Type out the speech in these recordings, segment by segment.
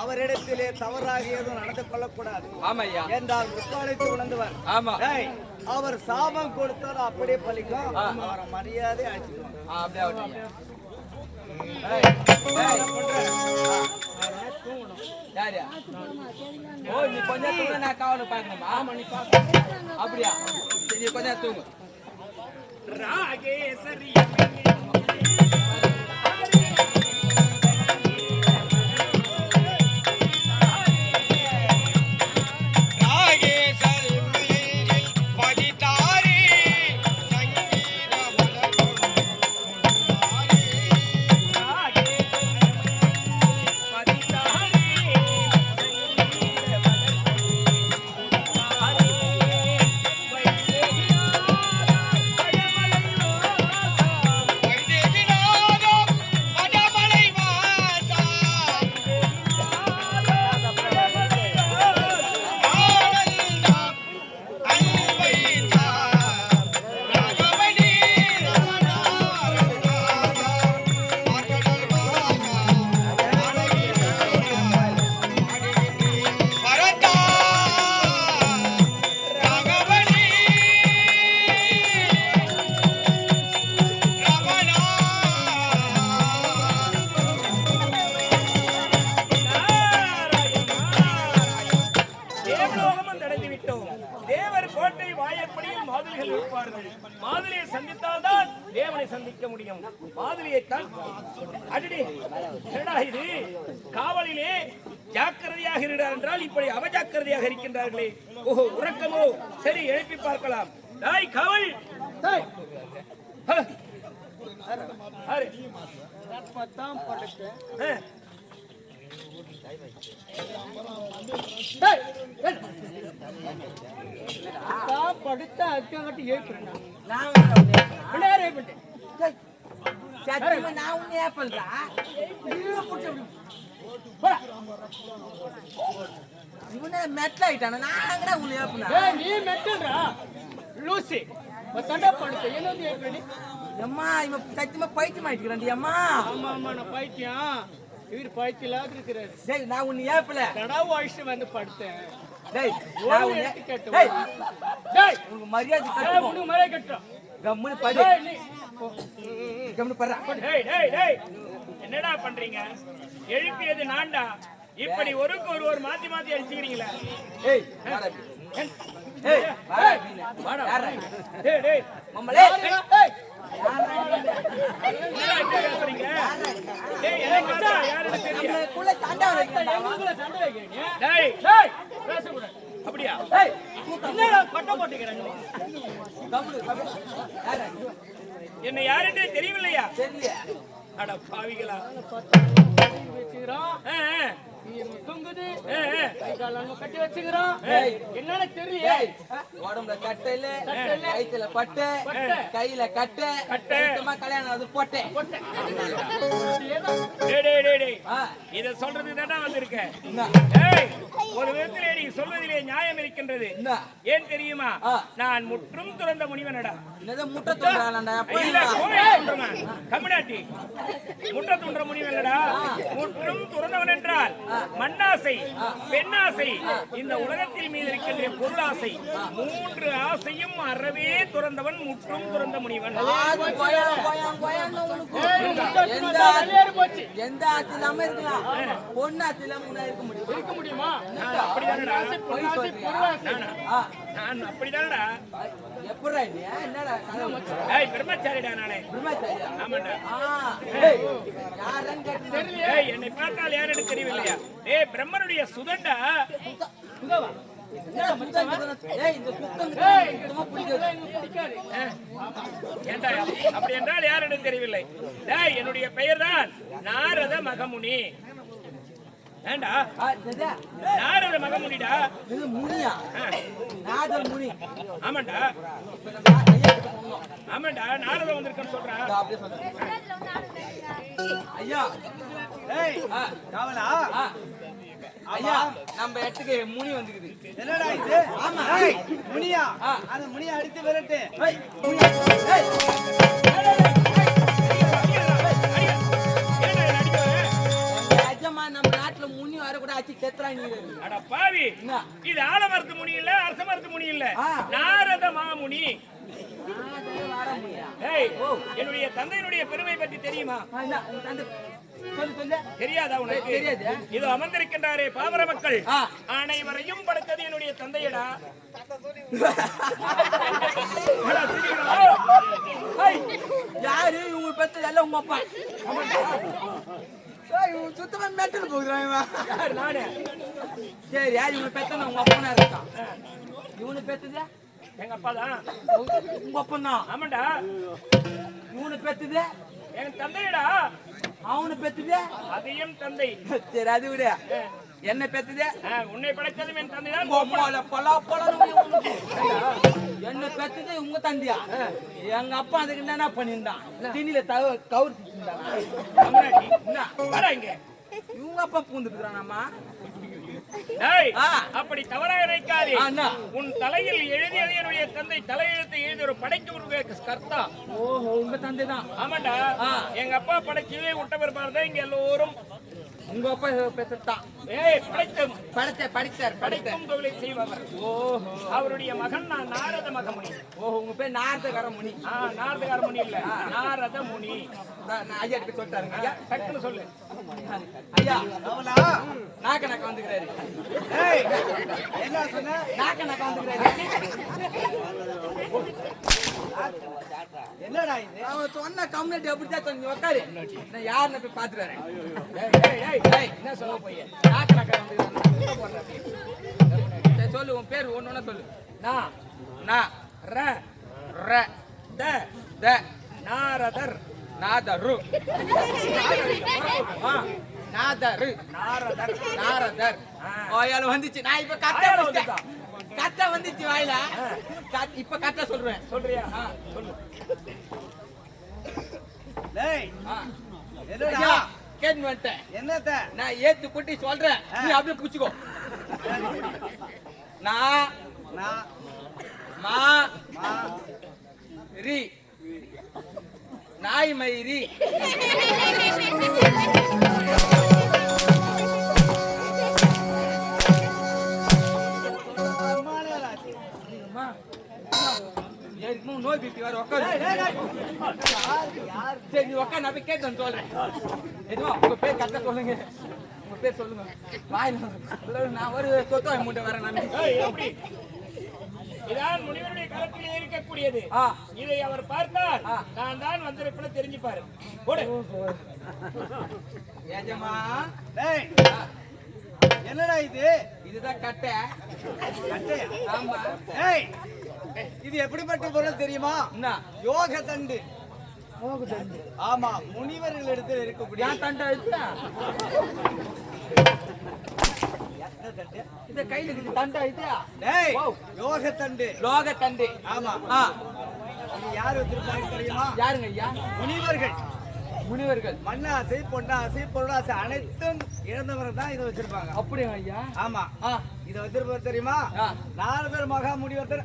அவரிடத்திலே தவறாக எதுவும் நடந்து கொள்ளக்கூடாது. ஆமா ஐயா என்றால் முக்காலத்தை உணர்ந்தவர். ஆமா. டேய், அவர் சாபம் கொடுத்தால் அப்படியே பலிக்கும் அவரை மரியாதை அடிச்சுக்குவாங்க ஆ, அப்படியே? ஓ நீ கொஞ்ச நேரம் தூங்க நான் காவலை பார்க்கணுமா ஆமா நீ அப்படியா? சரி, நீ கொஞ்ச நேரம் தூங்கு தேவலோகம் இப்படி அவஜாக்கிரதையாக இருக்கின்றார்களே. ஓஹோ உறக்கமோ? சரி எழுப்பி பார்க்கலாம். டாய் காவல் டேய். படுத்தா நான் வேற ஒண்ணு ஏத்துறேன். விளையாட ஏற்பட்டேன் சத்தியமா நான் ஒண்ணு ஏப்பல்டா? இவனே மெட்ல ஆயிட்டானா நான் எங்கடா உள்ள ஏப்புனா ஏய் நீ மெட்டல்ரா லூசி. ஒரு சண்டை படுத்த என்ன வந்து ஏற்றுறேன் அம்மா இவன் சத்தியமா பைத்தியம் ஆயிட்டுக்கிறான்டி அம்மா ஆமா ஆமா நான் பைத்தியம். இவர் பைத்தியலாவது இருக்கிறாரு. டேய் நான் உன்னை ஏப்பல. கடா வாய்ஸ் வந்து படுத்தேன். டேய் நான் உன்னை கேட்டு டேய் டேய் உனக்கு மரியாதை கட்டுவோம். உனக்கு மழை கட்டுறோம் கம்முனு பாரு டேய் நீ கம்முனு பாரு டேய் டேய் டேய் என்னடா பண்றீங்க? எழுப்பியது நான்டா. இப்படி ஒருக்கு ஒருவர் மாத்தி மாத்தி அடிச்சுக்கிறீங்களா? ஏய். ஏய்? டேய் டேய் மம்மளே ஏய் தெரியல அப்படியா? ஏய் என்னடா பட்டம் இது? என்ன யாருன்னு தெரியவில்லையா? தெரியலையே. அட பாவிகளா. வச்சுக்கிறோம் ஆ, ஆ, நீ தொங்குது. கட்டி வச்சுக்கிறோம். என்னன்னு தெரியல. உடம்புல கட்டையில பட்டு. கையில கட்டு கட்டு. சுத்தமா கல்யாணம் அது போட்டேன் டேய் டேய் டேய் டேய் ஆ, இத வந்திருக்கேன் என்ன? ஏய் ஒரு விதத்திலே நீ சொல்வதிலே நியாயம் இருக்கின்றது. ஏன் தெரியுமா. நான் முற்றும் துறந்த முனிவனடா. என்னது முட்டை துன்றவன். கம்முனாட்டி. முட்டை துன்ற முனிவனடா முற்றும் துறந்தவன் என்றால் மண்ணாசை பெண்ணாசை இந்த உலகத்தில் மீது இருக்கின்ற பொருளாசை மூன்று ஆசையும் அறவே துறந்தவன் முற்றும் துறந்த முனிவன். எந்த ஆசை இல்லாம இருக்கலாம். பொண்ணு ஆசை இல்லாம இருக்க முடியும். இருக்க முடியுமா? அப்படிதானடா. நான் அப்படிதானடா. என்னை பார்த்தால் யாரும் தெரியவில்லையா? ஏய் பிரம்மனுடைய சுதண்டா? ஏண்டா அப்படி என்றால் யாரும் தெரியவில்லை. டேய் என்னுடைய பெயர் தான் நாரத மகமுனி ஏண்டா? நாரத மகமுனிடா இது முனியா. நாதர் முனி. ஆமாண்டா. ஆமாண்டா நாரத வந்திருக்கேன்னு சொல்றா. இதோ அப்படியே சொல்றேன். ஐயா. ஏய், ஆ, காவலா? ஆ. ஐயா நம்ம இடத்துக்கு முனி வந்துக்குது என்னடா இது? ஆமா. ஏய், முனியா. அந்த முனியா அடித்து விரட்டு. தந்தையினுடைய பெருமை பற்றி தெரியுமா? தெரியாதா உனக்கு? தெரியாது. இது அமர்ந்திருக்கின்றாரே பாமர மக்கள். அனைவரையும் படைத்தது என்னுடைய தந்தையடா. யாரு? இவங்க பெத்தது எல்லாம் உங்க அப்பா. சுத்தமா மென்டல் போகுறான் சரி யார்? இவங்க பெத்தன உங்க அப்பனா இருக்கான். இவனு பெத்தது? எங்க அப்பா தான் உங்க அப்பந்தான் ஆமாண்டா. இவனு பெத்தது. என் தந்தையடா. அவனு பெத்தது. அதையும் தந்தை. சரி அது விடு. என்ன பெத்தது? உன்னை படைத்ததும் என் தந்தை தான் பலா பழம் என்ன பெத்தது உங்க தந்தியா? எங்க அப்பா அதுக்கு என்ன பண்ணியிருந்தான்? திணில தவ கவுர் என்ன? வாடா இங்க. இவங்க அப்பா டேய், ஆ. அப்படி தவறாக நினைக்காதே? உன் தலையில் எழுதியது என்னுடைய தந்தை. தலையெழுத்தை எழுதி ஒரு படைக்கு ஒரு கர்த்தா. ஓஹோ உங்க தந்தை தான் ஆமாண்டா. எங்க அப்பா படைச்சதே விட்ட பிற்பாடு தான் இங்க எல்லோரும் உங்க அப்பா பெத்தான் ஏய் படைத்தம் படித்த படித்தார் படித்த படைக்கும் தொழிலை செய்பவர். ஓஹோ. அவருடைய மகன் நான் நாரத மகமுனி. ஓஹோ உங்க பேர் நாரதகர முனி ஆ நாரதகார முனி இல்ல நாரத முனி ஐயா கிட்ட சொல்லிட்டாருங்க. ஐயா சொல்லு. ஐயா நாக்க நாக்க வந்துக்கிறாரு. ஏய் என்ன சொன்ன? நாக்க நாக்க வந்துக்கிறாரு. என்னடா இது? அவன் சொன்ன கம்யூனிட்டி அப்படித்தான் சொன்ன? நீ உட்காரு நான் யாருன்னு போய் பாத்துறாரு என்ன சொல்ல போய்? சொல்லு உன் பேர் ஒண்ணா சொல்லு. நான் நான் ர ர த த நாரதர். நாதரு. நாதரு. நாரதர் நாரதர். ஓயால வந்துச்சு. நான் இப்ப கரெக்டா கரெக்டா வந்துச்சு வாயில. இப்ப கரெக்டா சொல்றேன். சொல்றியா. சொல்லு. என்னடா? கேட்டு வந்துட்டேன். என்னத்த? நான் ஏத்து குட்டி சொல்றேன். நீ அப்படியே புடிச்சுக்கோ. நான் நான் மா மா. ரி. நாய் மயிரி. பிபி வர சரி நீ உட்காரு நான் போய் கேட்டு வந்து சொல்றேன் எதுவா உங்க பேர் கரெக்டா சொல்லுங்க உங்க பேர் சொல்லுங்க நான் ஒரு சொத்து மூட்டை வரேன் நான் இதான் முனிவருடைய களத்திலே இருக்கக்கூடியது. இதை அவர் பார்த்தால். நான் தான் வந்திருப்பேன் தெரிஞ்சுப்பாரு போடு ஏஜமா டேய் என்னடா இது இதுதான் கட்டை கட்டையா ஆமா ஏய் இது எப்படிப்பட்ட பொருள் தெரியுமா? என்ன? யோக தண்டு. ஆமா முனிவர்கள் இடத்தில் இருக்கக்கூடிய தண்டை இந்த கையில இருக்குது தண்டை அழுத்தியா டேய். யோக தண்டு. லோக தண்டு. ஆமா. ஆ. இது யார் வச்சிருப்பாங்க தெரியுமா? யாருங்க ஐயா? முனிவர்கள். முனிவர்கள். மண்ணாசை பொன்னாசை பொருளாசை அனைத்தும் இழந்தவர்கள் தான் இதை வச்சிருப்பாங்க. அப்படியா ஐயா? ஆமா. ஆ. இதை வச்சிருப்பவர் தெரியுமா? ஆ. நாரதர் மகா முனிவர்தர்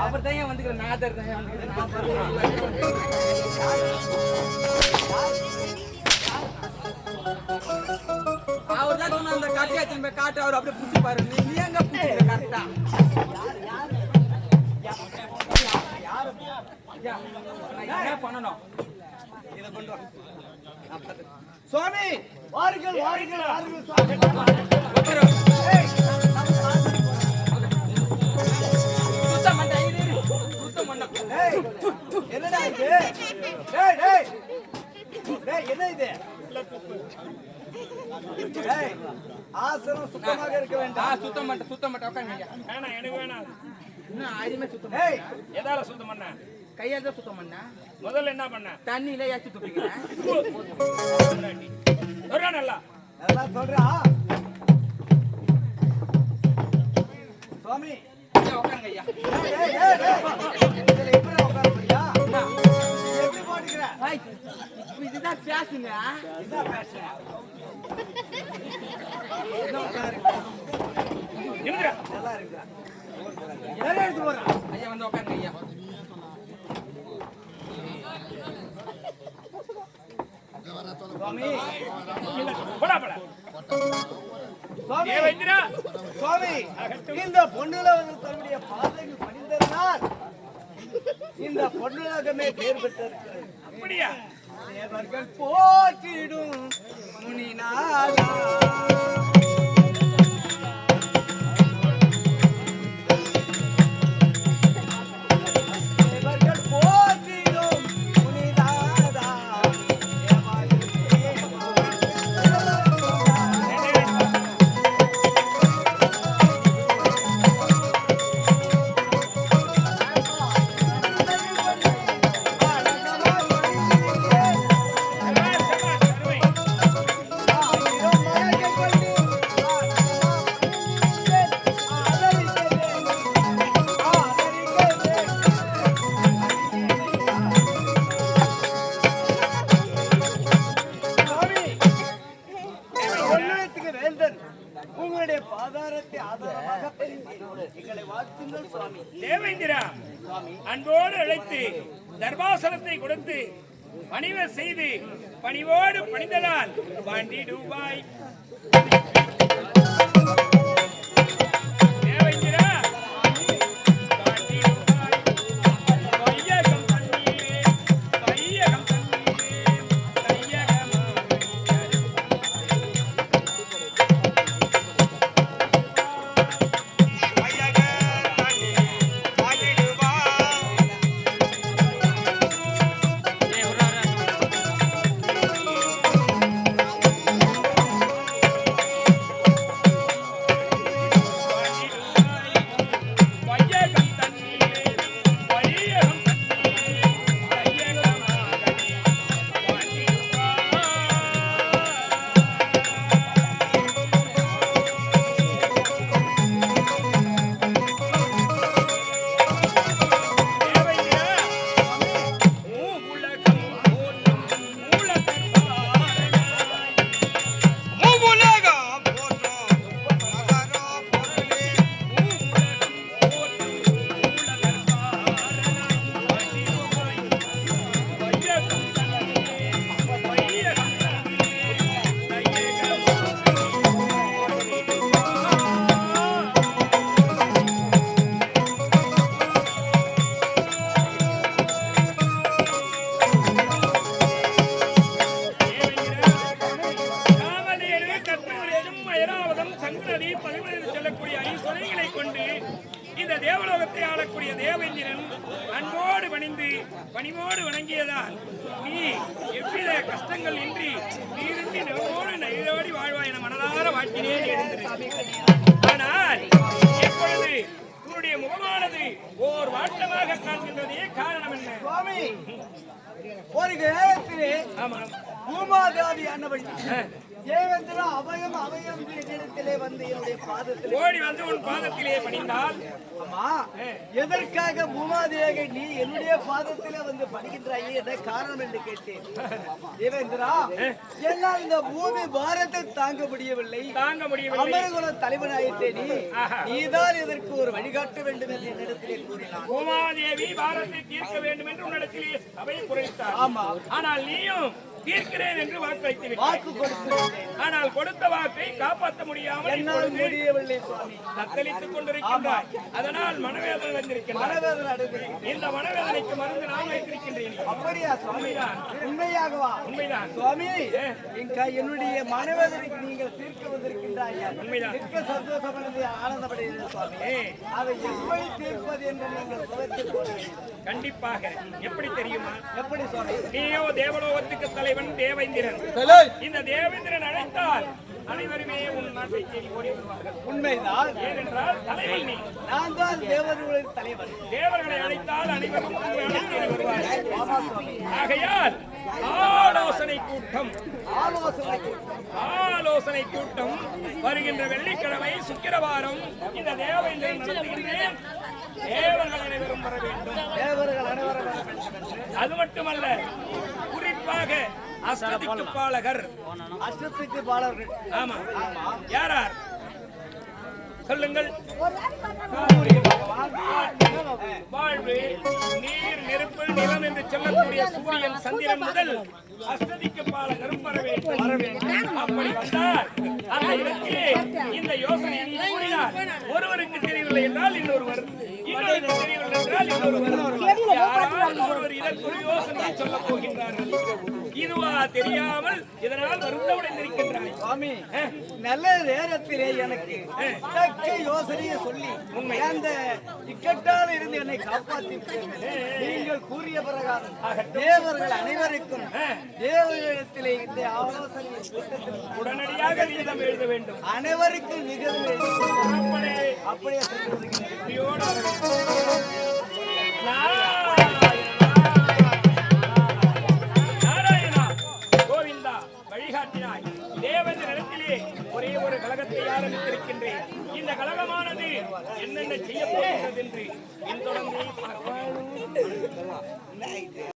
அவர் தான் ஏன் வந்துக்கிற? நாதர் அவர் தான் சொன்ன அந்த கட்டையை திரும்ப காட்டு. அவர் அப்படியே புடிச்சு பாரு. நீ எங்க புடிச்சு கரெக்டா என்ன பண்ணணும்? இதை கொண்டு வா. சுவாமி வாருங்கள் வாருங்கள் வாருங்கள் சுவாமி. என்னடா இது? டேய் டேய். டேய் என்ன இது? டேய் ஆசனம் சுத்தமாக இருக்க ஆ வேண்டாம் சுத்தம் பண்ண சுத்தம் பண்ண உட்காருங்க வேணாம் எனக்கு வேணாம். இன்னும் ஆயுமே சுத்தம். டேய். எதால சுத்தம் பண்ண? கையால தான் சுத்தம் பண்ண. முதல்ல என்ன பண்ண? தண்ணியில ஏச்சு துப்பிக்கிறேன். வருவா நல்லா. நல்லா சொல்றா. சுவாமி. ஐயா. உட்காருங்க ஐயா டேய், டேய், இதுதான் பேசுங்க நல்லா எடுத்து ஐயா வந்து உட்காருங்க ஐயா சுவாமி தன்னுடைய பாதைக்கு பணிந்ததனால் இந்த பொன்னுலகமே பேர் பெற்றிருக்கிறது. அப்படியா? தேவர்கள் போற்றிடும் முனிநாதா. தர்பாசனத்தை கொடுத்து பணிவ செய்து பணிவோடு பணிந்ததால் வண்டி ரூபாய் வணங்கியதால் நீ எவ்வித கஷ்டங்கள் இன்றி நீரின்றி நிலவோடு நெய்தோடி வாழ்வாய் என மனதார வாழ்த்தினேன் ஆனால் எப்பொழுது உன்னுடைய முகமானது ஓர் வாட்டமாக காண்கின்றதே காரணம் என்ன? சுவாமி ஒரு நேரத்திலே ஆமாம். பூமாதாதி அன்னவள் தேவேந்திரா அபயம் அபயம் என்னிடத்திலே வந்து என்னுடைய பாதத்திலே ஓடி வந்து உன் பாதத்திலே பணிந்தால் அம்மா எதற்காக பூமாதேவி நீ என்னுடைய பாதத்திலே வந்து பணிகின்றாயே என்ன காரணம் என்று கேட்டேன். தேவேந்திரா என்னால் இந்த பூமி பாரத்தை தாங்க முடியவில்லை. தாங்க முடியவில்லை. அமரகுல தலைவனாயிட்டே நீ. நீதான் இதற்கு ஒரு வழிகாட்ட வேண்டும் என்று என்னிடத்திலே கூறினான் உமாதேவி பாரத்தை தீர்க்க வேண்டும் என்று உன்னிடத்திலே சபை குறைத்தார் ஆமா. ஆனால் நீயும் தீர்க்கிறேன் என்று வாக்கு விட்டேன். ஆனால் கொடுத்த வாக்கை காப்பாற்ற முடியாமல் முடியவில்லை தத்தளித்துக் கொண்டிருக்கின்றாய். அதனால் மனவேதனை அடைந்திருக்கிறேன். இந்த மனவேதனைக்கு மருந்து நான் வைத்திருக்கின்றேன். அப்படியா சுவாமி? உண்மையாகவா? உண்மைதான். சுவாமி என்னுடைய மனவேதனைக்கு நீங்கள் தீர்க்க வந்திருக்கின்றாயா? உண்மைதான். மிக்க சந்தோஷமடைந்து ஆனந்தப்படுகிறது சுவாமி. அதை எப்படி தீர்ப்பது என்று நீங்கள் உலகத்தில். கண்டிப்பாக. எப்படி தெரியுமா? எப்படி சுவாமி? நீயோ தேவலோகத்துக்கு தலைவன் தேவேந்திரன். இந்த தேவேந்திரன் அழைத்தால் அனைவருமே உன் நாட்டை தேடி ஓடி வருவார்கள் உண்மைதான். ஏனென்றால் தலைவன் நீ. நான் தான் தேவர்களுடைய தலைவர் தேவர்களை அழைத்தால் அனைவரும் அழைத்து வருவார்கள் ஆகையால் ஆலோசனை கூட்டம். ஆலோசனை ஆலோசனை கூட்டம் வருகின்ற வெள்ளிக்கிழமை சுக்கிரவாரம் இந்த தேவேந்திரன் நடத்துகின்றேன் தேவர்கள் அனைவரும் வர வேண்டும். தேவர்கள் அனைவரும் வர வேண்டும். அது மட்டுமல்ல குறிப்பாக அஸ்ததிக்கு பாலகர் ஆமா. யாரார்? சொல்லுங்கள். வாழ்வு நீர் நெருப்பு நிலம் என்று சொல்லக்கூடிய சூரியன் சந்திரன் முதல் அஸ்ததிக்கு பால கரும்பர வேண்டும். வர வேண்டும். அப்படி அந்த இடத்திலே இந்த யோசனை கூறினார். ஒருவருக்கு தெரியவில்லை என்றால் இன்னொருவர். இன்னொருக்கு தெரியவில்லை என்றால் இன்னொருவர். ஒருவர் போகின்றார்கள். இதுவா தெரியாமல் இதனால் வருத்தமடைந்திருக்கின்றாய் சுவாமி நல்ல நேரத்திலே எனக்கு தக்க யோசனையை சொல்லி உண்மை. அந்த இக்கட்டால் இருந்து என்னை காப்பாற்றி நீங்கள் கூறிய பிரகாரம் தேவர்கள் அனைவருக்கும் தேவர்களிடத்திலே இந்த ஆலோசனை உடனடியாக நீதம் எழுத வேண்டும். அனைவருக்கும் நிகழ்வு அப்படி அப்படியே சென்று ஆரம்பித்திருக்கின்றேன் இந்த கழகமானது என்னென்ன செய்ய போகிறது என்று பின்தொடர்ந்து